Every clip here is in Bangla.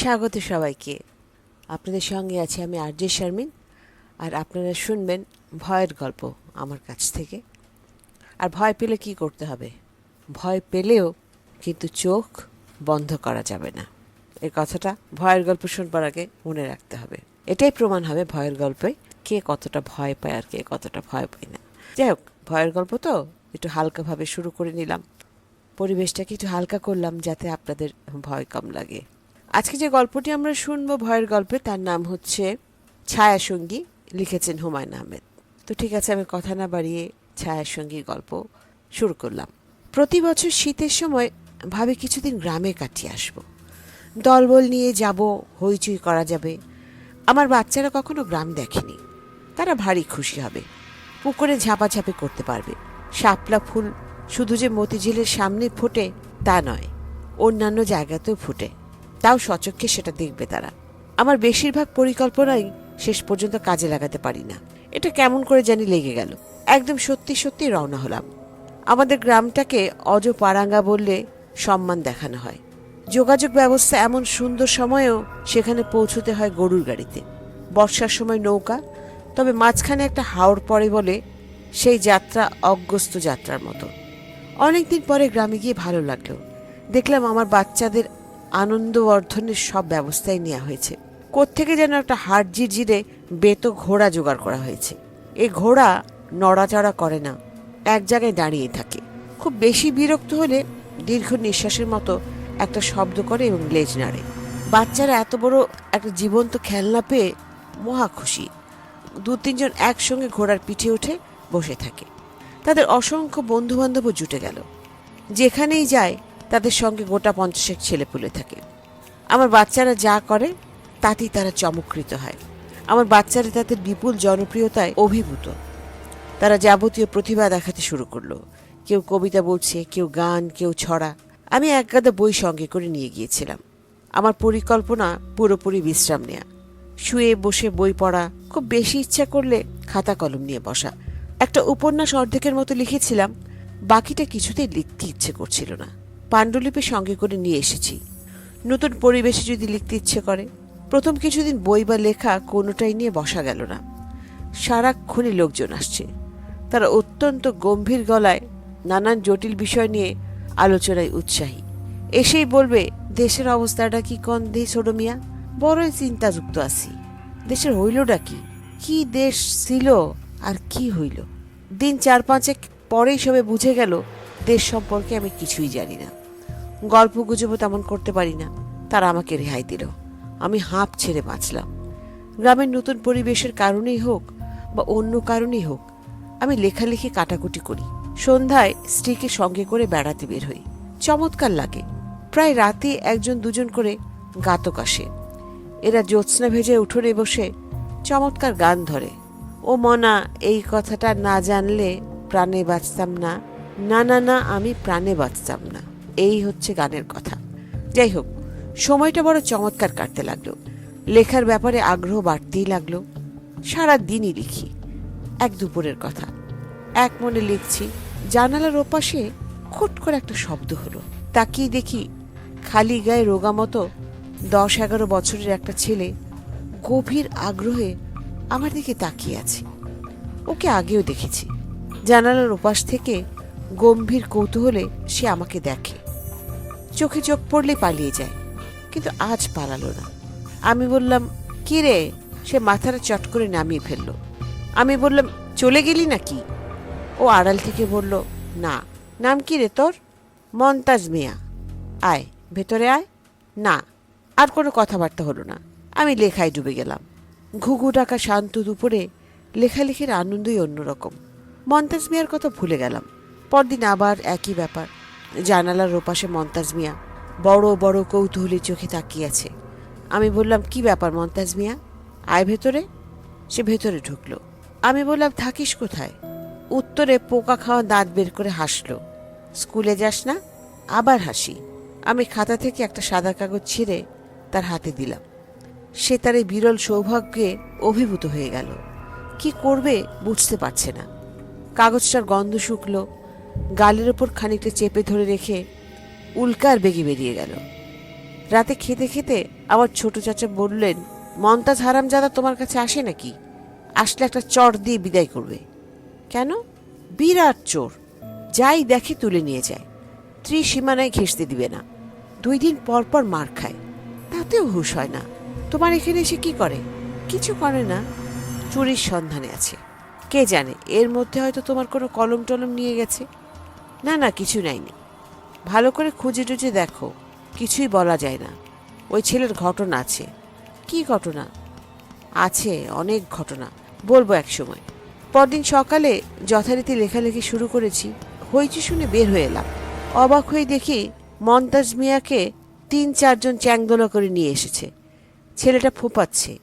স্বাগত সবাইকে। আপনাদের সঙ্গে আছি আমি আরজে শারমিন, আর আপনারা শুনবেন ভয়ের গল্প আমার কাছ থেকে। আর ভয় পেলে কি করতে হবে? ভয় পেলেও কিন্তু চোখ বন্ধ করা যাবে না। এই কথাটা ভয়ের গল্প শুনবার আগে মনে রাখতে হবে। এটাই প্রমাণ হবে ভয়ের গল্পে কে কতটা ভয় পায় আর কে কতটা ভয় পায় না। যাই হোক, ভয়ের গল্প তো একটু হালকাভাবে শুরু করে নিলাম। পরিবেশটাকে একটু হালকা করলাম যাতে আপনাদের ভয় কম লাগে। আজকে যে গল্পটি আমরা শুনব ভয়ের গল্পে, তার নাম হচ্ছে ছায়াসঙ্গী লিখেছেন হুমায়ুন আহমেদ। তো ঠিক আছে, আমি কথা না বাড়িয়ে ছায়া ছায়াসঙ্গী গল্প শুরু করলাম। প্রতি বছর শীতের সময় ভাবে কিছুদিন গ্রামে কাটিয়ে আসব। দলবল নিয়ে যাব, হইচই করা যাবে। আমার বাচ্চারা কখনো গ্রাম দেখেনি। তারা ভারী খুশি হবে। পুকুরে ঝাপাঝাপি করতে পারবে। শাপলা ফুল শুধু যে মতিঝিলের সামনে ফোটে তা নয়, অন্যান্য জায়গাতেও ফুটে। তাও সচক্ষে সেটা দেখবে তারা। আমার বেশিরভাগ পরিকল্পনাই শেষ পর্যন্ত কাজে লাগাতে পারি না। এটা কেমন করে জানি লেগে গেল। একদম সত্যি সত্যি রওনা হলাম। আমাদের গ্রামটাকে অজ পারাঙ্গা বললে সম্মান দেখানো হয়। যোগাযোগ ব্যবস্থা এমন সুন্দর সময়েও সেখানে পৌঁছতে হয় গরুর গাড়িতে। বর্ষার সময় নৌকা, তবে মাঝখানে একটা হাওড় পড়ে বলে সেই যাত্রা অগ্রস্ত যাত্রার মতো। অনেকদিন পরে গ্রামে গিয়ে ভালো লাগল। দেখলাম আমার বাচ্চাদের আনন্দবর্ধনের সব ব্যবস্থাই নেওয়া হয়েছে। কোত্থেকে যেন একটা হাড় জিরে বেত ঘোড়া জোগাড় করা হয়েছে। এ ঘোড়া নড়াচড়া করে না, এক জায়গায় দাঁড়িয়ে থাকে। খুব বেশি বিরক্ত হলে দীর্ঘ নিঃশ্বাসের মতো একটা শব্দ করে এবং লেজ নাড়ে। বাচ্চারা এত বড় একটা জীবন্ত খেলনা পেয়ে মহা খুশি। দু তিনজন একসঙ্গে ঘোড়ার পিঠে উঠে বসে থাকে। তাদের অসংখ্য বন্ধু বান্ধবও জুটে গেল। যেখানেই যায় তাদের সঙ্গে গোটা পঞ্চাশেক ছেলেপুলে থাকে। আমার বাচ্চারা যা করে, তাতেই তারা চমৎকৃত হয়। আমার বাচ্চারা তাদের বিপুল জনপ্রিয়তায় অভিভূত। তারা যাবতীয় প্রতিভা দেখাতে শুরু করল। কেউ কবিতা বলছে, কেউ গান, কেউ ছড়া। আমি একগাদা বই সঙ্গে করে নিয়ে গিয়েছিলাম। আমার পরিকল্পনা পুরোপুরি বিশ্রাম নেয়া। শুয়ে বসে বই পড়া, খুব বেশি ইচ্ছা করলে খাতা কলম নিয়ে বসা। একটা উপন্যাস অর্ধেকের মতো লিখেছিলাম, বাকিটা কিছুতেই লিখতে ইচ্ছে করছিল না। পাণ্ডুলিপি সঙ্গে করে নিয়ে এসেছি। নতুন পরিবেশে যদি লিখতে ইচ্ছে করে, প্রথম কিছুদিন বই বা লেখা কোনোটাই নিয়ে বসা গেল না। সারাক্ষণই লোকজন আসছে। তারা অত্যন্ত গম্ভীর গলায় নানান জটিল বিষয় নিয়ে আলোচনায় উৎসাহী। এসেই বলবে, দেশের অবস্থাটা কি কন দে ছোট মিয়া? বড়ই চিন্তাযুক্ত আছি। দেশের হইলটা কি? কি দেশ ছিল আর কি হইল? দিন চার পাঁচেক পরেই সবে বুঝে গেল, দেশ সম্পর্কে আমি কিছুই জানি না। গল্প গুজবও তেমন করতে পারি না। তারা আমাকে রেহাই দিল। আমি হাঁপ ছেড়ে বাঁচলাম। গ্রামের নতুন পরিবেশের কারণেই হোক বা অন্য কারণেই হোক, আমি লেখালেখি কাটাকুটি করি। সন্ধ্যায় স্ত্রীকে সঙ্গে করে বেড়াতে বের হই। চমৎকার লাগে। প্রায় রাতে একজন দুজন করে গাতক আসে। এরা জ্যোৎস্না ভেজে উঠোনে বসে চমৎকার গান ধরে। ও মনা, এই কথাটা না জানলে প্রাণে বাঁচতাম না। না না না, আমি প্রাণে বাঁচতাম না। এই হচ্ছে গানের কথা। যাই হোক, সময়টা বড় চমৎকার কাটতে লাগল। লেখার ব্যাপারে আগ্রহ বাড়তেই লাগল। সারা দিনই লিখি, এক দুপুরের কথা। এক মনে লিখছি, জানালার ওপাশে খুট করে একটা শব্দ হলো। তাকিয়ে দেখি, খালি গায়ে রোগা মতো দশ এগারো বছরের একটা ছেলে গভীর আগ্রহে আমার দিকে তাকিয়ে আছে। ওকে আগেও দেখেছি। জানালার ওপাশ থেকে গম্ভীর কৌতূহলে সে আমাকে দেখে। চোখে চোখ পড়লে পালিয়ে যায়, কিন্তু আজ পালালো না। আমি বললাম, কি রে? সে মাথাটা চট করে নামিয়ে ফেলল। আমি বললাম, চলে গেলি নাকি? ও আড়াল থেকে বলল, না। নাম কি রে তোর? মন্তাজ মিয়া। আয়, ভেতরে আয়। না। আর কোনো কথাবার্তা হলো না। আমি লেখায় ডুবে গেলাম। ঘুঘু ডাকা শান্ত দুপুরে লেখালেখির আনন্দই অন্যরকম। মন্তাজ মিয়ার কথা ভুলে গেলাম। পরদিন আবার একই ব্যাপার। জানালার ওপাশে মন্তাজ মিয়া। বড় বড় কৌতূহলী চোখে তাকিয়ে আছে আমি বললাম, কি ব্যাপার মন্তাজ মিয়া? আয় ভেতরে। সে ভেতরে ঢুকলো। আমি বললাম, থাকিস কোথায়? উত্তরে পোকা খাওয়া দাঁত বের করে হাসলো। স্কুলে যাস না, আবার হাসি। আমি খাতা থেকে একটা সাদা কাগজ ছিঁড়ে তার হাতে দিলাম। সে তার এই বিরল সৌভাগ্যে অভিভূত হয়ে গেল। কি করবে বুঝতে পারছে না। কাগজটার গন্ধ শুকলো গালের ওপর খানিকটা চেপে ধরে রেখে উল্কার বেগে বেরিয়ে গেল। রাতে খেতে খেতে আমার ছোট চাচা বললেন মন্তাজ হারামজাদা তোমার কাছে আসে নাকি? আসলে একটা চট দিয়ে বিদায় করবে। কেন? বিরাট চোর। যাই দেখে তুলে নিয়ে যায়। ত্রিসীমানায় ঘেঁষতে দিবে না। দুই দিন পর পর মার খায়। তাতেও হুশ হয় না। তোমার এখানে এসে কি করে? কিছু করে না। চুরির সন্ধানে আছে। কে জানে? এর মধ্যে হয়তো তোমার কোনো কলম টলম নিয়ে গেছে। না না, কিছু নাইনি ভালো করে খুঁজে টুজে দেখো, কিছুই বলা যায় না। ওই ছেলের ঘটনা আছে। কি ঘটনা? আছে, অনেক ঘটনা। বলব এক সময়। পরদিন সকালে যথারীতি লেখালেখি শুরু করেছি, হইচি শুনে বের হয়ে এলাম। অবাক হয়ে দেখি মন্তাজ মিয়াকে তিন, চারজন চ্যাংদোলা করে নিয়ে এসেছে। ছেলেটা ফোপাচ্ছে।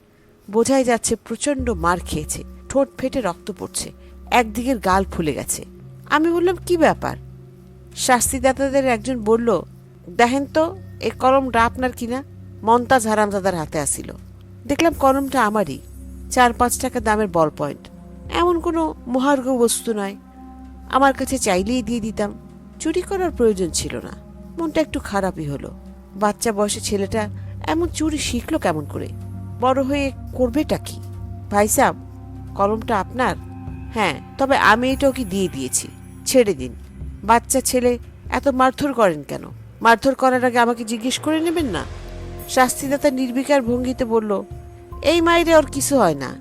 বোঝাই যাচ্ছে প্রচণ্ড মার খেয়েছে। ঠোঁট ফেটে রক্ত পড়ছে। একদিকের গাল ফুলে গেছে। আমি বললাম, কি ব্যাপার? শাস্তিদাতাদের একজন বলল, দেখেন তো এই কলমটা আপনার কিনা? মন্তাজ হারামজাদার হাতে আসিল। দেখলাম কলমটা আমারই। চার পাঁচ টাকা দামের বল পয়েন্ট এমন কোনো মহার্ঘ বস্তু নয়। আমার কাছে চাইলেই দিয়ে দিতাম। চুরি করার প্রয়োজন ছিল না। মনটা একটু খারাপই হলো। বাচ্চা বয়সে ছেলেটা এমন চুরি শিখলো কেমন করে? বড় হয়ে করবেটা কি? ভাই সাহ কলমটা আপনার? হ্যাঁ তবে আমি এটাও কি দিয়ে দিয়েছি? ছেড়ে দিন। বাচ্চা ছেলে এত মারধর করেন কেন? মারধর করার আগে আমাকে জিজ্ঞেস করে নেবেন না? শাস্তিদাতা নির্বিকার ভঙ্গিতে বলল, এই মাইরে ওর কিছু হয় না।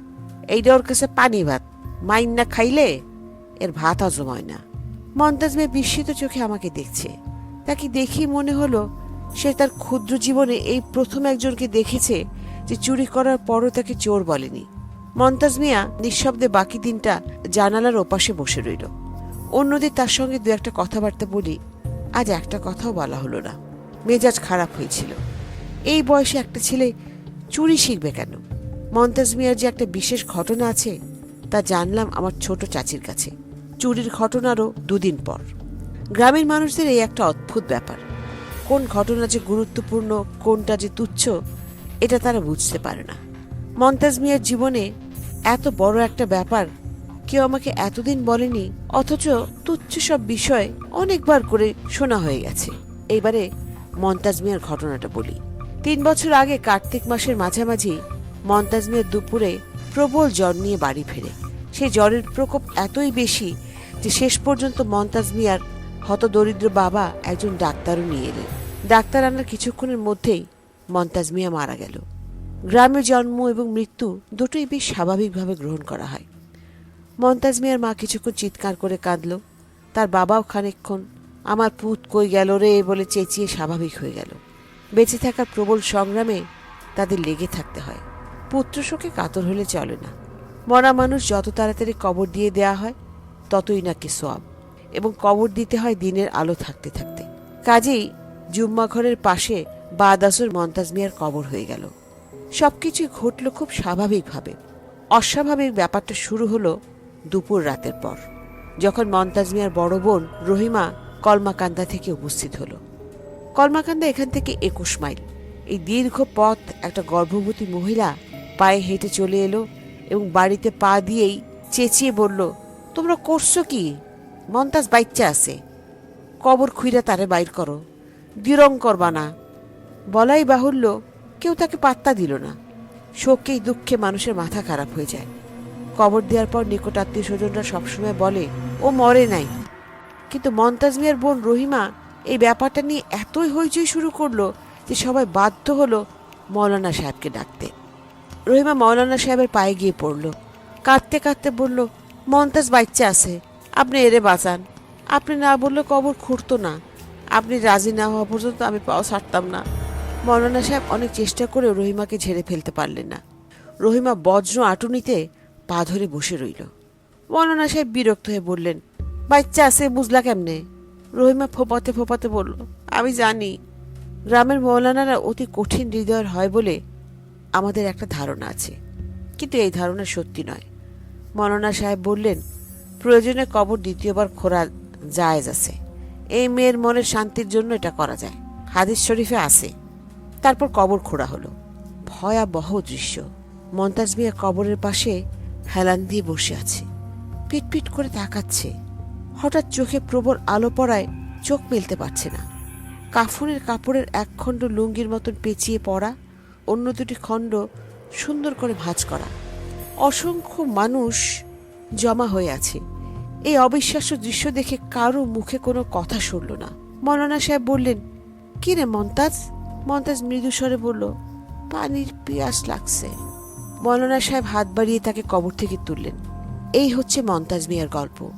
এইটা ওর কাছে পানি ভাত। মাইন না খাইলে এর ভাত হজম হয় না। মন্তাজ মেয়ে বিস্মিত চোখে আমাকে দেখছে। তাকে দেখি মনে হলো সে তার ক্ষুদ্র জীবনে এই প্রথম একজনকে দেখেছে যে চুরি করার পরও তাকে চোর বলেনি। মন্তাজ মিয়া নিঃশব্দে বাকি দিনটা জানালার ওপাশে বসে রইল। অন্যদের তার সঙ্গে দু একটা কথাবার্তা বলি, আজ একটা কথাও বলা হলো না। মেজাজ খারাপ হয়েছিল। এই বয়সে একটা ছেলে চুরি শিখবে কেন? মন্তাজ মিয়ার যে একটা বিশেষ ঘটনা আছে, তা জানলাম আমার ছোট চাচির কাছে। চুরির ঘটনারও দুদিন পর। গ্রামের মানুষদের এই একটা অদ্ভুত ব্যাপার। কোন ঘটনা যে গুরুত্বপূর্ণ, কোনটা যে তুচ্ছ, এটা তারা বুঝতে পারে না। মন্তাজ মিয়ার জীবনে এত বড় একটা ব্যাপার কেউ আমাকে এতদিন বলেনি, অথচ তুচ্ছ সব বিষয় অনেকবার করে শোনা হয়ে গেছে। এইবারে মন্তাজ মিয়ার ঘটনাটা বলি। তিন বছর আগে কার্তিক মাসের মাঝামাঝি মন্তাজ মিয়ার দুপুরে প্রবল জ্বর নিয়ে বাড়ি ফেরে। সেই জ্বরের প্রকোপ এতই বেশি যে শেষ পর্যন্ত মন্তাজ মিয়ার হতদরিদ্র বাবা একজন ডাক্তারও নিয়ে এলেন। ডাক্তার আনার কিছুক্ষণের মধ্যেই মন্তাজ মিয়া মারা গেল। গ্রামে জন্ম এবং মৃত্যু দুটোই বেশ স্বাভাবিকভাবে গ্রহণ করা হয়। মন্তাজ মিয়ার মা কিছুক্ষণ চিৎকার করে কাঁদল। তার বাবাও খানিকক্ষণ, আমার পুত কই গেল রে? বলে চেঁচিয়ে স্বাভাবিক হয়ে গেল। বেঁচে থাকার প্রবল সংগ্রামে তাদের লেগে থাকতে হয়। পুত্র শোকে কাতর হলে চলে না। মরা মানুষ যত তাড়াতাড়ি কবর দিয়ে দেয়া হয়, ততই নাকি সোয়াব, এবং কবর দিতে হয় দিনের আলো থাকতে থাকতে। কাজেই জুম্মা ঘরের পাশে বাদাসুর মন্তাজ মিয়ার কবর হয়ে গেল। সবকিছুই ঘটল খুব স্বাভাবিকভাবে। অস্বাভাবিক ব্যাপারটা শুরু হলো দুপুর রাতের পর, যখন মন্তাজ মিয়ার বড় বোন রহিমা কলমাকান্দা থেকে উপস্থিত হলো। কলমাকান্দা এখান থেকে একুশ মাইল। এই দীর্ঘ পথ একটা গর্ভবতী মহিলা পায়ে হেঁটে চলে এলো এবং বাড়িতে পা দিয়েই চেঁচিয়ে বলল, তোমরা করছ কি? মন্তাজ বাচ্চা আছে। কবর খুইরা তারে বাইর করো। বিরং করবা না। বলাই বাহুল্য কেউ তাকে পাত্তা দিল না। শোকেই দুঃখে মানুষের মাথা খারাপ হয়ে যায়। কবর দেওয়ার পর নিকট আত্মীয় স্বজনরা সবসময় বলে, ও মরে নাই। কিন্তু মন্তাজ মিয়ার বোন রহিমা এই ব্যাপারটা নিয়ে এতই হইচই শুরু করল যে সবাই বাধ্য হলো মৌলানা সাহেবকে ডাকতে। রহিমা মৌলানা সাহেবের পায়ে গিয়ে পড়ল। কাঁদতে কাঁদতে বলল, মন্তাজ বাচ্চা আছে, আপনি এরে বাঁচান। আপনি না বললে কবর খুঁড়তো না। আপনি রাজি না হওয়া পর্যন্ত আমি পাও ছাড়তাম না। মৌলানা সাহেব অনেক চেষ্টা করেও রহিমাকে ঝেড়ে ফেলতে পারলেন না। রহিমা বজ্র আটুনিতে পা ধরে বসে রইল। মৌলানা সাহেব বিরক্ত হয়ে বললেন, বাচ্চা আছে, বুঝলা কেমনে? রহিমা ফোপাতে ফোপাতে বলল, আমি জানি, গ্রামের মৌলানারা অতি কঠিন হৃদয়ের হয় বলে আমাদের একটা ধারণা আছে। কিন্তু এই ধারণা সত্যি নয়। মৌলানা সাহেব বললেন, প্রয়োজনে কবর দ্বিতীয়বার খোরা জায়েজ আছে। এই মেয়ের মনের শান্তির জন্য এটা করা যায়। হাদিস শরীফে আছে। তারপর কবর খোঁড়া হলো। ভয়াবহ দৃশ্য। মন্তাজ মিয়া কবরের পাশে হেলান দিয়ে বসে আছে। পিটপিট করে তাকাচ্ছে। হঠাৎ চোখে প্রবল আলো পড়ায় চোখ মেলতে পারছে না। কাফনের কাপড়ের এক খণ্ড লুঙ্গির মতন পেঁচিয়ে পড়া অন্য দুটি খণ্ড সুন্দর করে ভাঁজ করা। অসংখ্য মানুষ জমা হয়ে আছে। এই অবিশ্বাস্য দৃশ্য দেখে কারও মুখে কোনো কথা শুনল না। মৌলানা সাহেব বললেন কি রে মন্তাজ মন্তাজ মৃদু স্বরে বলল, পানির পিয়াস লাগছে। মৌলানা সাহেব হাত বাড়িয়ে তাকে কবর থেকে তুললেন। এই হচ্ছে মন্তাজ মিয়ার গল্প।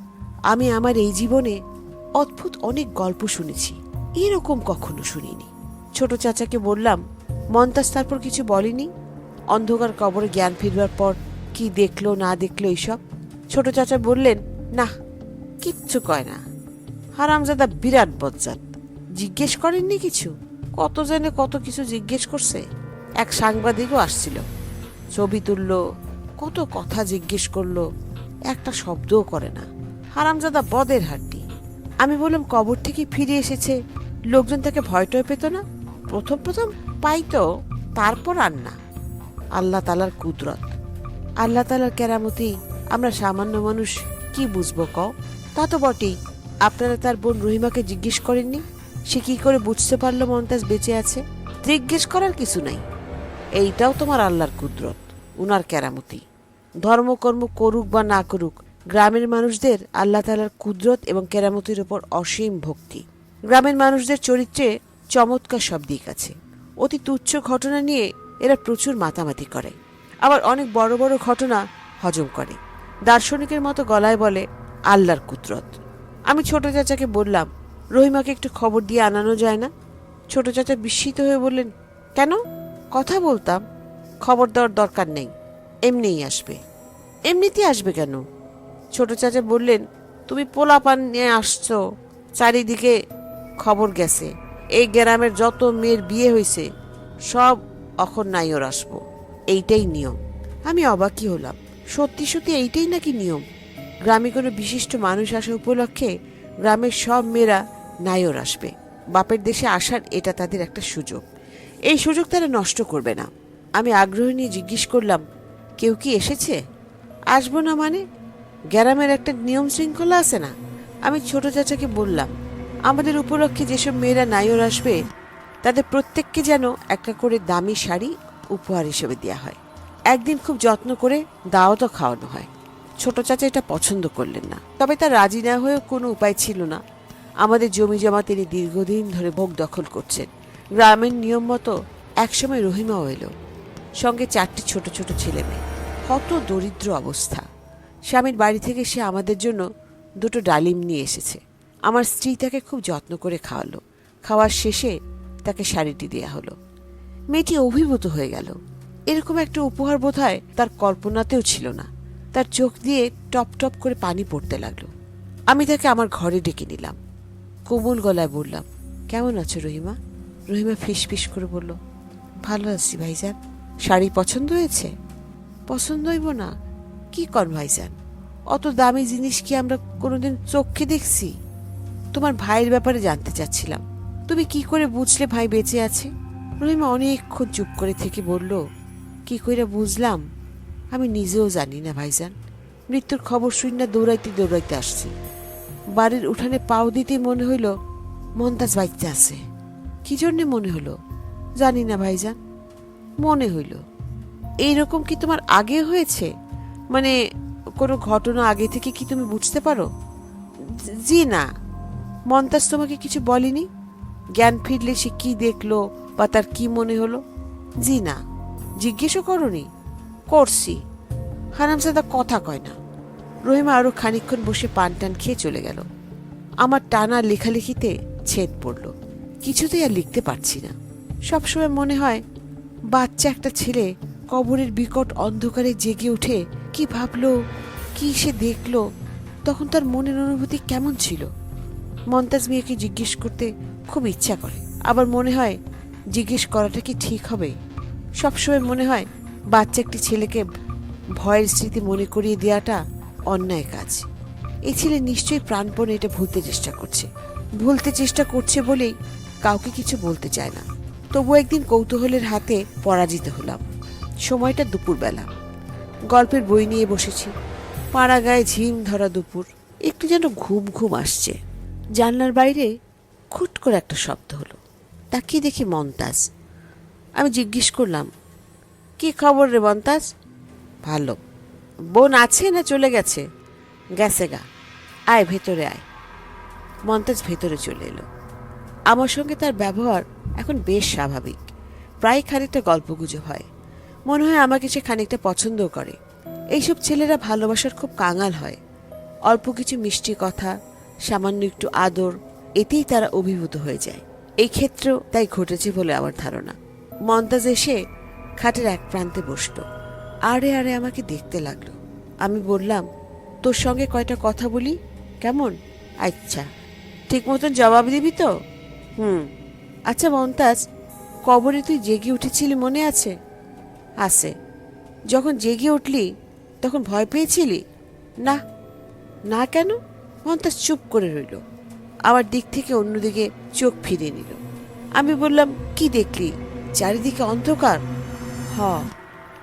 আমি আমার এই জীবনে অদ্ভুত অনেক গল্প শুনেছি। এরকম কখনো শুনিনি। ছোট চাচাকে বললাম মন্তাজ তারপর কিছু বলেনি? অন্ধকার কবরে জ্ঞান ফিরবার পর কি দেখল, না দেখল এইসব? ছোট চাচা বললেন, না, কিচ্ছু কয় না। হারামজাদা বিরাট বজ্জাত। জিজ্ঞেস করেননি কিছু? কত জনে কত কিছু জিজ্ঞেস করছে? এক সাংবাদিকও আসছিল। ছবি তুললো, কত কথা জিজ্ঞেস করল, একটা শব্দও করে না। হারামজাদা বদের হাড্ডি। আমি বললাম, কবর থেকে ফিরে এসেছে। লোকজন তাকে ভয় টয় পেত না। প্রথম প্রথম পাইতো, তারপর আর না। আল্লাহ তালার কুদরত। আল্লাহ তালার কেরামতি, আমরা সামান্য মানুষ, কি বুঝব কও? তা তো বটেই। আপনারা তার বোন রহিমাকে জিজ্ঞেস করেননি? সে কি করে বুঝতে পারল মমতাজ বেঁচে আছে? জিজ্ঞেস করার কিছু নাই। এইটাও তোমার আল্লাহর কুদরত, উনার কেরামতি। ধর্মকর্ম করুক বা না করুক, গ্রামের মানুষদের আল্লাহ তালার কুদরত এবং কেরামতির উপর অসীম ভক্তি। গ্রামের মানুষদের চরিত্রে চমৎকার সব দিক আছে। অতি তুচ্ছ ঘটনা নিয়ে এরা প্রচুর মাতামাতি করে। আবার অনেক বড় বড় ঘটনা হজম করে। দার্শনিকের মতো গলায় বলে, আল্লাহর কুদরত। আমি ছোট চাচাকে বললাম, রহিমাকে একটু খবর দিয়ে আনানো যায় না? ছোট চাচা বিস্মিত হয়ে বললেন, কেন? কথা বলতাম, খবর দেওয়ার দরকার নেই, এমনিই আসবে। এমনিতেই আসবে কেন? ছোট চাচা বললেন, তুমি পোলা পান নিয়ে আসছো, চারিদিকে খবর গেছে। এই গ্রামের যত মেয়ের বিয়ে হয়েছে, সব অখন নাইওর আসব। এইটাই নিয়ম। আমি অবাকই হলাম। সত্যি সত্যি এইটাই নাকি নিয়ম? গ্রামে কোনো বিশিষ্ট মানুষ আসা উপলক্ষে গ্রামের সব মেয়েরা নাইওর আসবে। বাপের দেশে আসার এটা তাদের একটা সুযোগ। এই সুযোগ তারা নষ্ট করবে না। আমি আগ্রহ নিয়ে জিজ্ঞেস করলাম, কেউ কি এসেছে? আসব না মানে? গ্রামের একটা নিয়ম শৃঙ্খলা আছে না? আমি ছোট চাচাকে বললাম, আমাদের উপলক্ষে যেসব মেয়েরা নাইওর আসবে, তাদের প্রত্যেককে যেন একটা করে দামি শাড়ি উপহার হিসেবে দেওয়া হয়। একদিন খুব যত্ন করে দাওয়াতও খাওয়ানো হয়। ছোট চাচা এটা পছন্দ করলেন না। তবে তার রাজি না হয়েও কোনো উপায় ছিল না। আমাদের জমি জমা তিনি দীর্ঘদিন ধরে ভোগ দখল করছেন। গ্রামের নিয়ম মতো একসময় রহিমাও এলো। সঙ্গে চারটি ছোট ছোট ছেলে মেয়ে। কত দরিদ্র অবস্থা। স্বামীর বাড়ি থেকে সে আমাদের জন্য দুটো ডালিম নিয়ে এসেছে। আমার স্ত্রী তাকে খুব যত্ন করে খাওয়ালো। খাওয়ার শেষে তাকে শাড়িটি দেয়া হলো। মেয়েটি অভিভূত হয়ে গেল। এরকম একটা উপহার বোধহয় তার কল্পনাতেও ছিল না। তার চোখ দিয়ে টপ টপ করে পানি পড়তে লাগল। আমি তাকে আমার ঘরে ডেকে নিলাম। কোমল গলায় বললাম, কেমন আছো রহিমা? রহিমা ফিস করে বলল, ভালো আছি ভাইজান। শাড়ি পছন্দ হয়েছে? পছন্দ হইব না। কি কর ভাইজান? অত দামি জিনিস কি আমরা কোনোদিন চোখে দেখছি? তোমার ভাইয়ের ব্যাপারে জানতে চাচ্ছিলাম। তুমি কি করে বুঝলে ভাই বেঁচে আছে? রহিমা অনেকক্ষণ চুপ করে থেকে বলল, কি করে বুঝলাম? আমি নিজেও জানি না ভাইজান। মৃত্যুর খবর শুন না দৌড়াইতে দৌড়াইতে আসছি। বাড়ির উঠানে পাও দিতে মনে হইল মন্তাজ বাইতে আছে। কি জন্যে মনে হলো? জানি না, ভাইজান। মনে হইল। এইরকম কি তোমার আগে হয়েছে? মানে কোনো ঘটনা আগে থেকে কি তুমি বুঝতে পারো? জি- না। মন্তাজ তোমাকে কিছু বলেনি? জ্ঞান ফিরলে সে কি দেখল বা তার কি মনে হলো? জি না। জিজ্ঞেসও করনি। করছি। হারামজাদা কথা কয় না। রহিমা আরও খানিকক্ষণ বসে পান টান খেয়ে চলে গেল। আমার টানা লেখালেখিতে ছেদ পড়ল। কিছুতেই আর লিখতে পারছি না। সবসময় মনে হয়, বাচ্চা একটা ছেলে কবরের বিকট অন্ধকারে জেগে উঠে কি ভাবলো, কি সে দেখল, তখন তার মনের অনুভূতি কেমন ছিল? মন্তাজ মিয়াকে জিজ্ঞেস করতে খুব ইচ্ছা করে। আবার মনে হয়, জিজ্ঞেস করাটা কি ঠিক হবে? সবসময় মনে হয়, বাচ্চা একটি ছেলেকে ভয়ের স্মৃতি মনে করিয়ে দেওয়াটা অন্যায় কাজ। এই ছেলে নিশ্চয়ই প্রাণপণে এটা ভুলতে চেষ্টা করছে। ভুলতে চেষ্টা করছে বলেই কাউকে কিছু বলতে চায় না। তবু একদিন কৌতূহলের হাতে পরাজিত হলাম। সময়টা দুপুরবেলা। গল্পের বই নিয়ে বসেছি। পাড়া গায়ে ঝিম ধরা দুপুর। একটু যেন ঘুম ঘুম আসছে। জানলার বাইরে খুট করে একটা শব্দ হলো। তাকিয়ে দেখি মন্তাজ আমি জিজ্ঞেস করলাম, কি খবর রে মন্তাজ ভালো। বোন আছে না চলে গেছে? গেছে গা। আয় ভেতরে আয়। মন্তাজ ভেতরে চলে এলো। আমার সঙ্গে তার ব্যবহার এখন বেশ স্বাভাবিক। প্রায় খানিকটা গল্পগুজব হয়। মনে হয় আমাকে সে খানিকটা পছন্দও করে। এইসব ছেলেরা ভালোবাসার খুব কাঙাল হয়। অল্প কিছু মিষ্টি কথা, সামান্য একটু আদর, এতেই তারা অভিভূত হয়ে যায়। এই ক্ষেত্রেও তাই ঘটেছে বলে আমার ধারণা। মন্তাজ এসে খাটের এক প্রান্তে বসল। আরে আরে, আমাকে দেখতে লাগল। আমি বললাম, তোর সঙ্গে কয়টা কথা বলি? কেমন? আচ্ছা ঠিক মতন জবাব দিবি তো? হুম। আচ্ছা মমতাজ, কবরে তুই জেগে উঠেছিলি মনে আছে? আছে। যখন জেগে উঠলি, তখন ভয় পেয়েছিলি? না। না কেন? মমতাজ চুপ করে রইল। আমার দিক থেকে অন্যদিকে চোখ ফিরিয়ে নিল। আমি বললাম, কি দেখলি? চারিদিকে অন্ধকার? হ।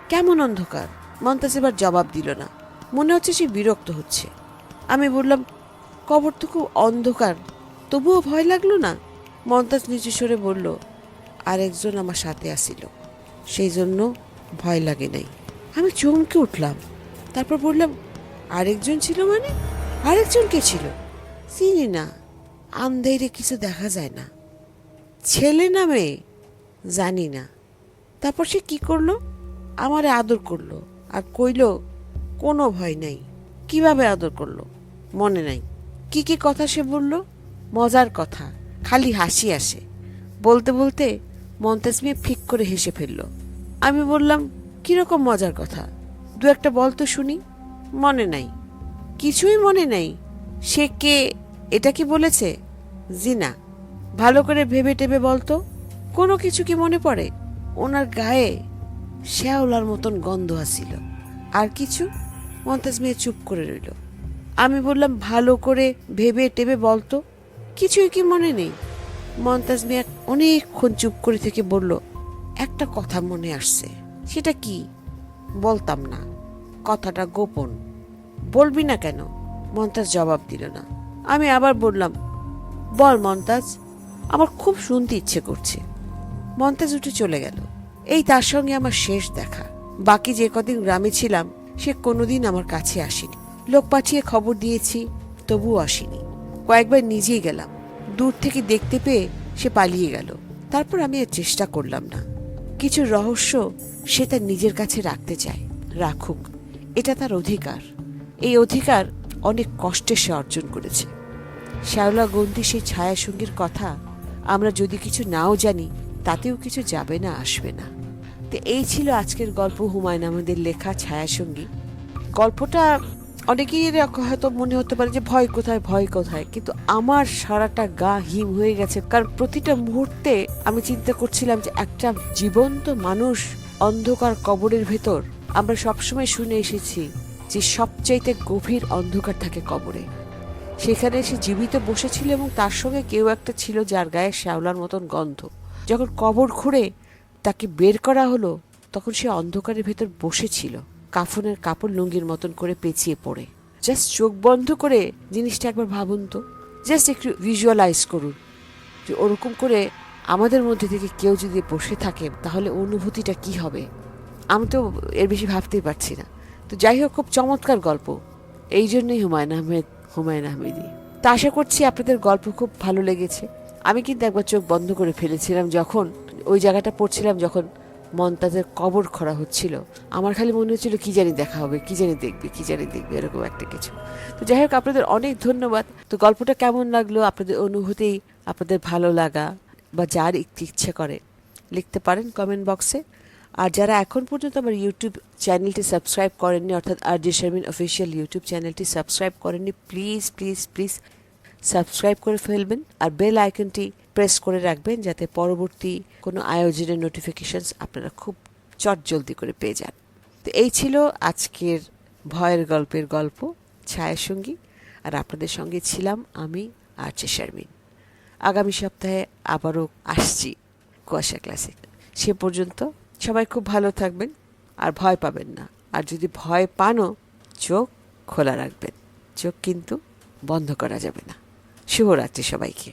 কেমন অন্ধকার? মমতাজ এবার জবাব দিল না। মনে হচ্ছে সে বিরক্ত হচ্ছে। আমি বললাম, কবর তো খুব অন্ধকার, তবুও ভয় লাগল না? মমতাজ নিচু সরে বলল, আরেকজন আমার সাথে আসিল। সেই জন্য ভয় লাগে নাই। আমি চমকে উঠলাম। তারপর বললাম, আরেকজন ছিল মানে? আরেকজন কে ছিল? চিনি না। আন্ধাইরে কিছু দেখা যায় না। ছেলে না মেয়ে? জানি না। তারপর সে কি করল? আমারে আদর করল আর কইলো, কোনো ভয় নাই। কীভাবে আদর করল? মনে নাই। কি কি কথা? সে বলল, মজার কথা। খালি হাসি আসে। বলতে বলতে মন্তেজ মেয়ে ফিক করে হেসে ফেলল। আমি বললাম, কীরকম মজার কথা। দু একটা বল তো শুনি। মনে নাই। কিছুই মনে নাই। সে কে, এটা কি বলেছে? জিনা। ভালো করে ভেবে টেবে বলতো কোনো কিছু কি মনে পড়ে? ওনার গায়ে শ্যাওলার মতন গন্ধ আসিল। আর কিছু? মন্তাজ মেয়ে চুপ করে রইল। আমি বললাম, ভালো করে ভেবে টেবে বলতো কিছুই কি মনে নেই? মন্তাজ মিয়া অনেকক্ষণ চুপ করে থেকে বলল, একটা কথা মনে আসছে। সেটা কি? বলতাম না। কথাটা গোপন। বলবি না কেন? মন্তাজ জবাব দিল না। আমি আবার বললাম, বল মন্তাজ আমার খুব শুনতে ইচ্ছে করছে। মন্তাজ উঠে চলে গেল। এই তার সঙ্গে আমার শেষ দেখা। বাকি যে কদিন গ্রামে ছিলাম, সে কোনোদিন আমার কাছে আসেনি। লোক পাঠিয়ে খবর দিয়েছি, তবুও আসেনি। কয়েকবার নিজেই গেলাম। দূর থেকে দেখতে পেয়ে সে পালিয়ে গেল। তারপর আমি আর চেষ্টা করলাম না। কিছু রহস্য সে তার নিজের কাছে রাখতে চায়। রাখুক, এটা তার অধিকার। এই অধিকার অনেক কষ্টে সে অর্জন করেছে। শ্যাওলা গন্তি সেই ছায়াসঙ্গীর কথা আমরা যদি কিছু নাও জানি, তাতেও কিছু যাবে না, আসবে না। তো এই ছিল আজকের গল্প হুমায়ুন আমাদের লেখা ছায়াসঙ্গী। গল্পটা অনেকেই হয়তো মনে হতে পারে যে ভয় কোথায় ভয় কোথায়। কিন্তু আমার সারাটা গা হিম হয়ে গেছে। কারণ প্রতিটা মুহূর্তে আমি চিন্তা করছিলাম যে একটা জীবন্ত মানুষ অন্ধকার কবরের ভেতর, আমরা সবসময় শুনে এসেছি যে সবচাইতে গভীর অন্ধকার থাকে কবরে। সেখানে সে জীবিত বসেছিল এবং তার সঙ্গে কেউ একটা ছিল যার গায়ে শ্যাওলার মতন গন্ধ। যখন কবর খুঁড়ে তাকে বের করা হলো, তখন সে অন্ধকারের ভেতর বসেছিল। কাফনের কাপড় লুঙ্গির মতন করে পেঁচিয়ে পড়ে। জাস্ট চোখ বন্ধ করে জিনিসটা একবার ভাবুন তো। জাস্ট একটু ভিজুয়ালাইজ করুন। যে ওরকম করে আমাদের মধ্যে থেকে কেউ যদি বসে থাকে, তাহলে অনুভূতিটা কি হবে? আমি তো এর বেশি ভাবতেই পারছি না। তো যাই হোক, খুব চমৎকার গল্প। এই জন্যই হুমায়ুন আহমেদ, হুমায়ুন আহমেদি তা আশা করছি আপনাদের গল্প খুব ভালো লেগেছে। আমি কিন্তু একবার চোখ বন্ধ করে ফেলেছিলাম যখন, ওই জায়গাটা পড়ছিলাম যখন মন্তাজের কবর খরা হচ্ছিল। আমার খালি মনে হচ্ছিল, কি জানি দেখা হবে, কি জানি দেখবে, কি জানি দেখবে, এরকম একটা কিছু। তো যাই হোক, আপনাদের অনেক ধন্যবাদ। তো গল্পটা কেমন লাগল? আপনাদের অনুভূতি, আপনাদের ভালো লাগা বা যার ইচ্ছে করে লিখতে পারেন কমেন্ট বক্সে আর যারা এখন পর্যন্ত আমার ইউটিউব চ্যানেলটি সাবস্ক্রাইব করেননি, অর্থাৎ R J Sharmin official YouTube চ্যানেলটি সাবস্ক্রাইব করেননি প্লিজ প্লিজ প্লিজ সাবস্ক্রাইব করে ফেলবেন। আর বেল আইকনটি প্রেস করে রাখবেন যাতে পরবর্তী কোনো আয়োজনের নোটিফিকেশনস আপনারা খুব চট জলদি করে পেয়ে যান। তো এই ছিল আজকের ভয়ের গল্পের গল্প, ছায়াসঙ্গী। আর আপনাদের সঙ্গে ছিলাম আমি, আর্চে শারমিন। আগামী সপ্তাহে আবারও আসছি কুয়াশা ক্লাসিক সে পর্যন্ত সবাই খুব ভালো থাকবেন আর ভয় পাবেন না। আর যদি ভয় পানও, চোখ খোলা রাখবেন। চোখ কিন্তু বন্ধ করা যাবে না। শুভরাত্রি সবাইকে।